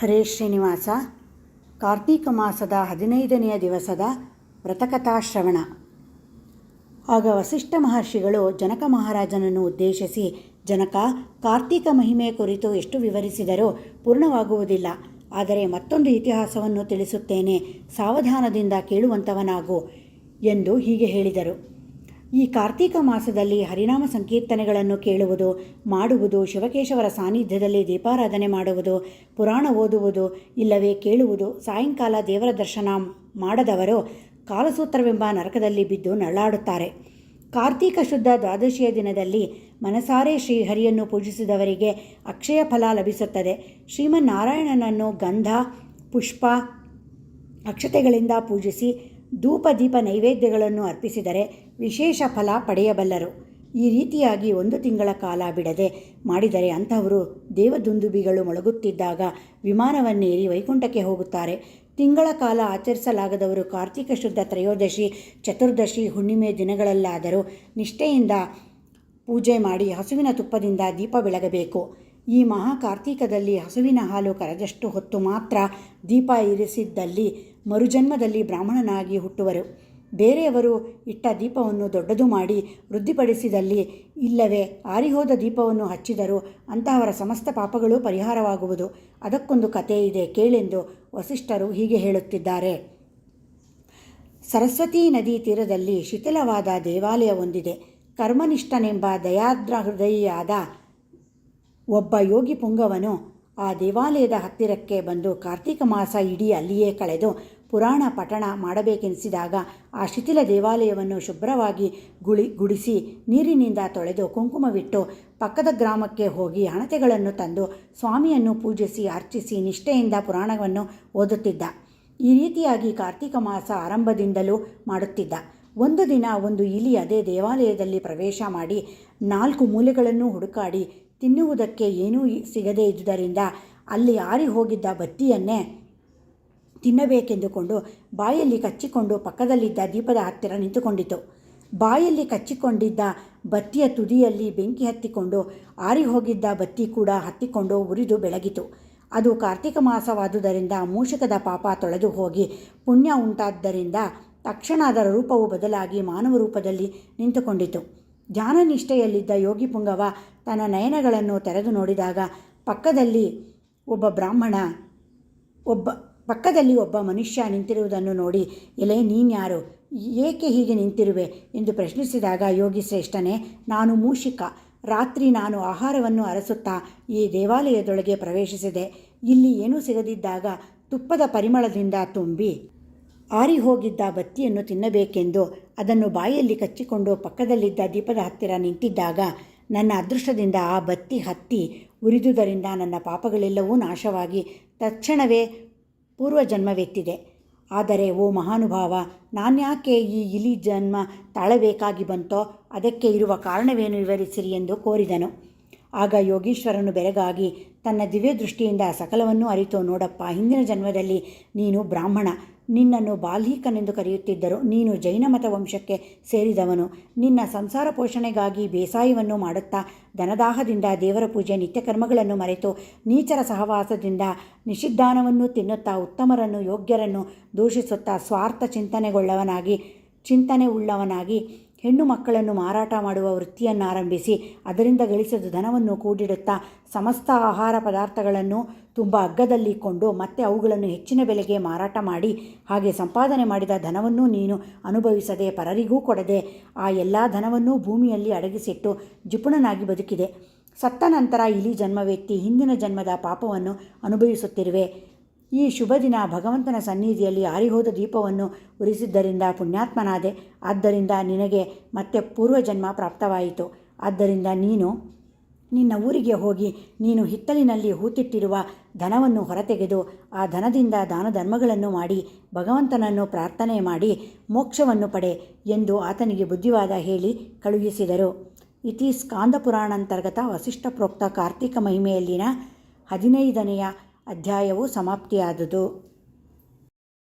ಹರೇ ಶ್ರೀನಿವಾಸ. ಕಾರ್ತೀಕ ಮಾಸದ ಹದಿನೈದನೆಯ ದಿವಸದ ವ್ರತಕಥಾಶ್ರವಣ ಆಗ ವಸಿಷ್ಠ ಮಹರ್ಷಿಗಳು ಜನಕ ಮಹಾರಾಜನನ್ನು ಉದ್ದೇಶಿಸಿ, ಜನಕ, ಕಾರ್ತೀಕ ಮಹಿಮೆ ಕುರಿತು ಎಷ್ಟು ವಿವರಿಸಿದರೂ ಪೂರ್ಣವಾಗುವುದಿಲ್ಲ. ಆದರೆ ಮತ್ತೊಂದು ಇತಿಹಾಸವನ್ನು ತಿಳಿಸುತ್ತೇನೆ. ಸಾವಧಾನದಿಂದ ಕೇಳುವಂಥವನಾಗು ಎಂದು ಹೀಗೆ ಹೇಳಿದರು. ಈ ಕಾರ್ತೀಕ ಮಾಸದಲ್ಲಿ ಹರಿನಾಮ ಸಂಕೀರ್ತನೆಗಳನ್ನು ಕೇಳುವುದು, ಮಾಡುವುದು, ಶಿವಕೇಶವರ ಸಾನ್ನಿಧ್ಯದಲ್ಲಿ ದೀಪಾರಾಧನೆ ಮಾಡುವುದು, ಪುರಾಣ ಓದುವುದು, ಇಲ್ಲವೇ ಕೇಳುವುದು, ಸಾಯಂಕಾಲ ದೇವರ ದರ್ಶನ ಮಾಡದವರು ಕಾಲಸೂತ್ರವೆಂಬ ನರಕದಲ್ಲಿ ಬಿದ್ದು ನರಳಾಡುತ್ತಾರೆ. ಕಾರ್ತೀಕ ಶುದ್ಧ ದ್ವಾದಶಿಯ ದಿನದಲ್ಲಿ ಮನಸಾರೆ ಶ್ರೀಹರಿಯನ್ನು ಪೂಜಿಸಿದವರಿಗೆ ಅಕ್ಷಯ ಫಲ ಲಭಿಸುತ್ತದೆ. ಶ್ರೀಮನ್ನಾರಾಯಣನನ್ನು ಗಂಧ, ಪುಷ್ಪ, ಅಕ್ಷತೆಗಳಿಂದ ಪೂಜಿಸಿ ಧೂಪ ದೀಪ ನೈವೇದ್ಯಗಳನ್ನು ಅರ್ಪಿಸಿದರೆ ವಿಶೇಷ ಫಲ ಪಡೆಯಬಲ್ಲರು. ಈ ರೀತಿಯಾಗಿ ಒಂದು ತಿಂಗಳ ಕಾಲ ಬಿಡದೆ ಮಾಡಿದರೆ ಅಂಥವರು ದೇವದುಂದುಬಿಗಳು ಮೊಳಗುತ್ತಿದ್ದಾಗ ವಿಮಾನವನ್ನೇರಿ ವೈಕುಂಠಕ್ಕೆ ಹೋಗುತ್ತಾರೆ. ತಿಂಗಳ ಕಾಲ ಆಚರಿಸಲಾಗದವರು ಕಾರ್ತಿಕ ಶುದ್ಧ ತ್ರಯೋದಶಿ, ಚತುರ್ದಶಿ, ಹುಣ್ಣಿಮೆ ದಿನಗಳಲ್ಲಾದರೂ ನಿಷ್ಠೆಯಿಂದ ಪೂಜೆ ಮಾಡಿ ಹಸುವಿನ ತುಪ್ಪದಿಂದ ದೀಪ ಬೆಳಗಬೇಕು. ಈ ಮಹಾ ಕಾರ್ತೀಕದಲ್ಲಿ ಹಸುವಿನ ಹಾಲು ಕರೆದಷ್ಟು ಹೊತ್ತು ಮಾತ್ರ ದೀಪ ಇರಿಸಿದ್ದಲ್ಲಿ ಮರುಜನ್ಮದಲ್ಲಿ ಬ್ರಾಹ್ಮಣನಾಗಿ ಹುಟ್ಟುವರು. ಬೇರೆಯವರು ಇಟ್ಟ ದೀಪವನ್ನು ದೊಡ್ಡದು ಮಾಡಿ ವೃದ್ಧಿಪಡಿಸಿದಲ್ಲಿ ಇಲ್ಲವೇ ಆರಿಹೋದ ದೀಪವನ್ನು ಹಚ್ಚಿದರೂ ಅಂತಹವರ ಸಮಸ್ತ ಪಾಪಗಳು ಪರಿಹಾರವಾಗುವುದು. ಅದಕ್ಕೊಂದು ಕತೆ ಇದೆ ಕೇಳೆಂದು ವಸಿಷ್ಠರು ಹೀಗೆ ಹೇಳುತ್ತಿದ್ದಾರೆ. ಸರಸ್ವತೀ ನದಿ ತೀರದಲ್ಲಿ ಶಿಥಿಲವಾದ ದೇವಾಲಯ ಹೊಂದಿದೆ ಕರ್ಮನಿಷ್ಠನೆಂಬ ದಯಾದ್ರ ಹೃದಯಿಯಾದ ಒಬ್ಬ ಯೋಗಿ ಪುಂಗವನು ಆ ದೇವಾಲಯದ ಹತ್ತಿರಕ್ಕೆ ಬಂದು ಕಾರ್ತೀಕ ಮಾಸ ಇಡೀ ಅಲ್ಲಿಯೇ ಕಳೆದು ಪುರಾಣ ಪಠಣ ಮಾಡಬೇಕೆನಿಸಿದಾಗ ಆ ಶಿಥಿಲ ದೇವಾಲಯವನ್ನು ಶುಭ್ರವಾಗಿ ಗುಳಿ ಗುಡಿಸಿ ನೀರಿನಿಂದ ತೊಳೆದು ಕುಂಕುಮವಿಟ್ಟು ಪಕ್ಕದ ಗ್ರಾಮಕ್ಕೆ ಹೋಗಿ ಹಣತೆಗಳನ್ನು ತಂದು ಸ್ವಾಮಿಯನ್ನು ಪೂಜಿಸಿ ಅರ್ಚಿಸಿ ನಿಷ್ಠೆಯಿಂದ ಪುರಾಣವನ್ನು ಓದುತ್ತಿದ್ದ. ಈ ರೀತಿಯಾಗಿ ಕಾರ್ತೀಕ ಮಾಸ ಆರಂಭದಿಂದಲೂ ಮಾಡುತ್ತಿದ್ದ. ಒಂದು ದಿನ ಒಂದು ಇಲಿ ಅದೇ ದೇವಾಲಯದಲ್ಲಿ ಪ್ರವೇಶ ಮಾಡಿ ನಾಲ್ಕು ಮೂಲೆಗಳನ್ನು ಹುಡುಕಾಡಿ ತಿನ್ನುವುದಕ್ಕೆ ಏನೂ ಸಿಗದೇ ಇದ್ದುದರಿಂದ ಅಲ್ಲಿ ಆರಿ ಹೋಗಿದ್ದ ಬತ್ತಿಯನ್ನೇ ತಿನ್ನಬೇಕೆಂದುಕೊಂಡು ಬಾಯಲ್ಲಿ ಕಚ್ಚಿಕೊಂಡು ಪಕ್ಕದಲ್ಲಿದ್ದ ದೀಪದ ಹತ್ತಿರ ನಿಂತುಕೊಂಡಿತು. ಬಾಯಲ್ಲಿ ಕಚ್ಚಿಕೊಂಡಿದ್ದ ಬತ್ತಿಯ ತುದಿಯಲ್ಲಿ ಬೆಂಕಿ ಹತ್ತಿಕೊಂಡು ಆರಿ ಹೋಗಿದ್ದ ಬತ್ತಿ ಕೂಡ ಹತ್ತಿಕೊಂಡು ಉರಿದು ಬೆಳಗಿತು. ಅದು ಕಾರ್ತಿಕ ಮಾಸವಾದುದರಿಂದ ಮೂಷಕದ ಪಾಪ ತೊಳೆದು ಹೋಗಿ ಪುಣ್ಯ ಉಂಟಾದ್ದರಿಂದ ತಕ್ಷಣ ಅದರ ರೂಪವು ಬದಲಾಗಿ ಮಾನವ ರೂಪದಲ್ಲಿ ನಿಂತುಕೊಂಡಿತು. ಧ್ಯಾನನಿಷ್ಠೆಯಲ್ಲಿದ್ದ ಯೋಗಿ ಪುಂಗವ ತನ್ನ ನಯನಗಳನ್ನು ತೆರೆದು ನೋಡಿದಾಗ ಪಕ್ಕದಲ್ಲಿ ಒಬ್ಬ ಬ್ರಾಹ್ಮಣ, ಒಬ್ಬ ಪಕ್ಕದಲ್ಲಿ ಒಬ್ಬ ಮನುಷ್ಯ ನಿಂತಿರುವುದನ್ನು ನೋಡಿ, ಎಲೆ, ನೀನ್ಯಾರು? ಏಕೆ ಹೀಗೆ ನಿಂತಿರುವೆ? ಎಂದು ಪ್ರಶ್ನಿಸಿದಾಗ, ಯೋಗಿ ಶ್ರೇಷ್ಠನೇ, ನಾನು ಮೂಷಿಕ. ರಾತ್ರಿ ನಾನು ಆಹಾರವನ್ನು ಅರಸುತ್ತಾ ಈ ದೇವಾಲಯದೊಳಗೆ ಪ್ರವೇಶಿಸಿದೆ. ಇಲ್ಲಿ ಏನೂ ಸಿಗದಿದ್ದಾಗ ತುಪ್ಪದ ಪರಿಮಳದಿಂದ ತುಂಬಿ ಆರಿ ಹೋಗಿದ್ದ ಬತ್ತಿಯನ್ನು ತಿನ್ನಬೇಕೆಂದು ಅದನ್ನು ಬಾಯಲ್ಲಿ ಕಚ್ಚಿಕೊಂಡು ಪಕ್ಕದಲ್ಲಿದ್ದ ದೀಪದ ಹತ್ತಿರ ನಿಂತಿದ್ದಾಗ, ನನ್ನ ಅದೃಷ್ಟದಿಂದ ಆ ಬತ್ತಿ ಹತ್ತಿ ಉರಿದುದರಿಂದ ನನ್ನ ಪಾಪಗಳೆಲ್ಲವೂ ನಾಶವಾಗಿ ತಕ್ಷಣವೇ ಪೂರ್ವಜನ್ಮವೆತ್ತಿದೆ. ಆದರೆ ಓ ಮಹಾನುಭಾವ ನಾನ್ಯಾಕೆ ಈ ಇಲಿ ಜನ್ಮ ತಾಳಬೇಕಾಗಿ ಬಂತೋ ಅದಕ್ಕೆ ಇರುವ ಕಾರಣವೇನು ವಿವರಿಸಿರಿ ಎಂದು ಕೋರಿದನು. ಆಗ ಯೋಗೀಶ್ವರನು ಬೆರಗಾಗಿ, ತನ್ನ ದಿವ್ಯ ದೃಷ್ಟಿಯಿಂದ ಸಕಲವನ್ನೂ ಅರಿತು ನೋಡಪ್ಪ, ಹಿಂದಿನ ಜನ್ಮದಲ್ಲಿ ನೀನು ಬ್ರಾಹ್ಮಣ ನಿನ್ನನ್ನು ಬಾಲ್ಹೀಕನೆಂದು ಕರೆಯುತ್ತಿದ್ದರು ನೀನು ಜೈನ ಮತ ವಂಶಕ್ಕೆ ಸೇರಿದವನು. ನಿನ್ನ ಸಂಸಾರ ಪೋಷಣೆಗಾಗಿ ಬೇಸಾಯವನ್ನು ಮಾಡುತ್ತಾ ಧನದಾಹದಿಂದ ದೇವರ ಪೂಜೆ ನಿತ್ಯ ಕರ್ಮಗಳನ್ನು ಮರೆತು ನೀಚರ ಸಹವಾಸದಿಂದ ನಿಷಿದ್ಧಾನವನ್ನು ತಿನ್ನುತ್ತಾ ಉತ್ತಮರನ್ನು ಯೋಗ್ಯರನ್ನು ದೂಷಿಸುತ್ತಾ ಸ್ವಾರ್ಥ ಚಿಂತನೆಗೊಳ್ಳವನಾಗಿ ಚಿಂತನೆ ಉಳ್ಳವನಾಗಿ ಹೆಣ್ಣು ಮಕ್ಕಳನ್ನು ಮಾರಾಟ ಮಾಡುವ ವೃತ್ತಿಯನ್ನು ಆರಂಭಿಸಿ ಅದರಿಂದ ಗಳಿಸಿದ ಧನವನ್ನು ಕೂಡಿಡುತ್ತಾ ಸಮಸ್ತ ಆಹಾರ ಪದಾರ್ಥಗಳನ್ನು ತುಂಬ ಅಗ್ಗದಲ್ಲಿ ಕೊಂಡು ಮತ್ತೆ ಅವುಗಳನ್ನು ಹೆಚ್ಚಿನ ಬೆಲೆಗೆ ಮಾರಾಟ ಮಾಡಿ ಹಾಗೆ ಸಂಪಾದನೆ ಮಾಡಿದ ಧನವನ್ನು ನೀನು ಅನುಭವಿಸದೆ ಪರರಿಗೂ ಕೊಡದೆ ಆ ಎಲ್ಲ ಧನವನ್ನು ಭೂಮಿಯಲ್ಲಿ ಅಡಗಿಸಿಟ್ಟು ಜಿಪುಣನಾಗಿ ಬದುಕಿದೆ. ಸತ್ತ ನಂತರ ಇಲಿ ಜನ್ಮವೆತ್ತಿ ಹಿಂದಿನ ಜನ್ಮದ ಪಾಪವನ್ನು ಅನುಭವಿಸುತ್ತಿರುವೆ. ಈ ಶುಭ ದಿನ ಭಗವಂತನ ಸನ್ನಿಧಿಯಲ್ಲಿ ಆರಿಹೋದ ದೀಪವನ್ನು ಉರಿಸಿದ್ದರಿಂದ ಪುಣ್ಯಾತ್ಮನಾದೆ. ಆದ್ದರಿಂದ ನಿನಗೆ ಮತ್ತೆ ಪೂರ್ವಜನ್ಮ ಪ್ರಾಪ್ತವಾಯಿತು. ಆದ್ದರಿಂದ ನೀನು ನಿನ್ನ ಊರಿಗೆ ಹೋಗಿ ನೀನು ಹಿತ್ತಲಿನಲ್ಲಿ ಹೂತಿಟ್ಟಿರುವ ಧನವನ್ನು ಹೊರತೆಗೆದು ಆ ಧನದಿಂದ ದಾನ ಧರ್ಮಗಳನ್ನು ಮಾಡಿ ಭಗವಂತನನ್ನು ಪ್ರಾರ್ಥನೆ ಮಾಡಿ ಮೋಕ್ಷವನ್ನು ಪಡೆ ಎಂದು ಆತನಿಗೆ ಬುದ್ಧಿವಾದ ಹೇಳಿ ಕಳುಹಿಸಿದರು. ಇತಿ ಸ್ಕಾಂದ ಪುರಾಣಾಂತರ್ಗತ ವಸಿಷ್ಠ ಪ್ರೋಕ್ತ ಕಾರ್ತಿಕ ಮಹಿಮೆಯಲ್ಲಿನ ಹದಿನೈದನೆಯ ಅಧ್ಯಾಯವು ಸಮಾಪ್ತಿಯಾದುದು.